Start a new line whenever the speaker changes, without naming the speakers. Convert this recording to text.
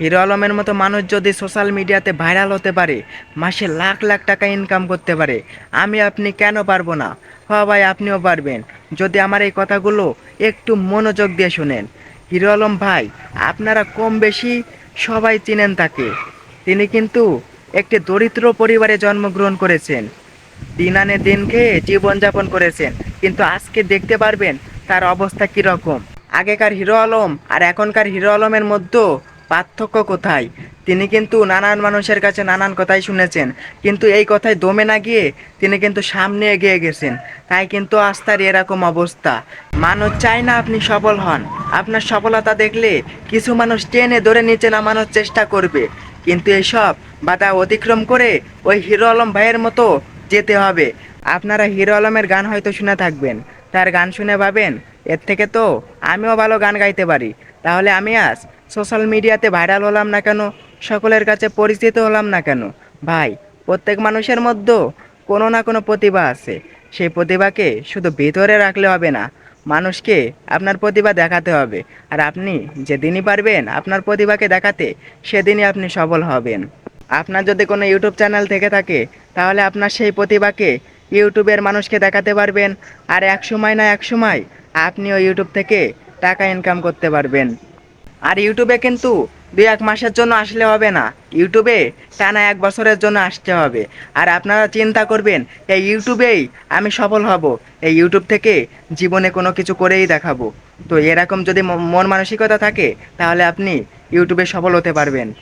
Hero আলমের মতো মানুষ যদি সোশ্যাল মিডিয়াতে ভাইরাল হতে পারে, মাসে লাখ লাখ টাকা ইনকাম করতে পারে, আমি আপনি কেন পারব না? হ ভাই, আপনিও পারবেন। যদি আমার এই কথাগুলো একটু মনোযোগ দিয়ে শোনেন। হিরো আলম ভাই, আপনারা কম বেশি সবাই চিনেন তাকে। তিনি কিন্তু একটি দরিদ্র পরিবারে জন্মগ্রহণ করেছেন। দিন আনে দিন খেয়ে জীবনযাপন করেছেন। কিন্তু আজকে দেখতে পারবেন তার অবস্থা কীরকম। আগেকার হিরো আলম আর এখনকার হিরো আলমের মধ্যে পার্থক্য কোথায়? তিনি কিন্তু নানান মানুষের কাছে নানান কথাই শুনেছেন। কিন্তু এই কথায় দমে না গিয়ে তিনি কিন্তু সামনে এগিয়ে গেছেন। তাই কিন্তু আজ তার এরকম অবস্থা। মানুষ চায় না আপনি সফল হন। আপনার সফলতা দেখলে কিছু মানুষ টেনে ধরে নিচে নামানোর চেষ্টা করবে। কিন্তু এসব বাধা অতিক্রম করে ওই হিরো আলম ভাইয়ের মতো যেতে হবে। আপনারা হিরো আলমের গান হয়তো শুনে থাকবেন। তার গান শুনে ভাবেন, এর থেকে তো আমিও ভালো গান গাইতে পারি। তাহলে আমি আজ সোশ্যাল মিডিয়াতে ভাইরাল হলাম না কেন? সকলের কাছে পরিচিত হলাম না কেন? ভাই, প্রত্যেক মানুষের মধ্যে কোনো না কোনো প্রতিভা আছে। সেই প্রতিভাকে শুধু ভিতরে রাখলে হবে না, মানুষকে আপনার প্রতিভা দেখাতে হবে। আর আপনি যেদিনই পারবেন আপনার প্রতিভাকে দেখাতে, সেদিনই আপনি সফল হবেন। আপনার যদি কোনো ইউটিউব চ্যানেল থেকে থাকে, তাহলে আপনার সেই প্রতিভাকে ইউটিউবের মানুষকে দেখাতে পারবেন। আর এক সময় না এক সময় আপনিও ইউটিউব থেকে টাকা ইনকাম করতে পারবেন। আর ইউটিউবে কিন্তু দু এক মাসের জন্য আসলে হবে না। ইউটিউবে টানা এক বছরের জন্য আসতে হবে। আর আপনারা চিন্তা করবেন, এই ইউটিউবেই আমি সফল হব। এই ইউটিউব থেকে জীবনে কোনো কিছু করেই দেখাবো। তো এরকম যদি মন মানসিকতা থাকে, তাহলে আপনি ইউটিউবে সফল হতে পারবেন।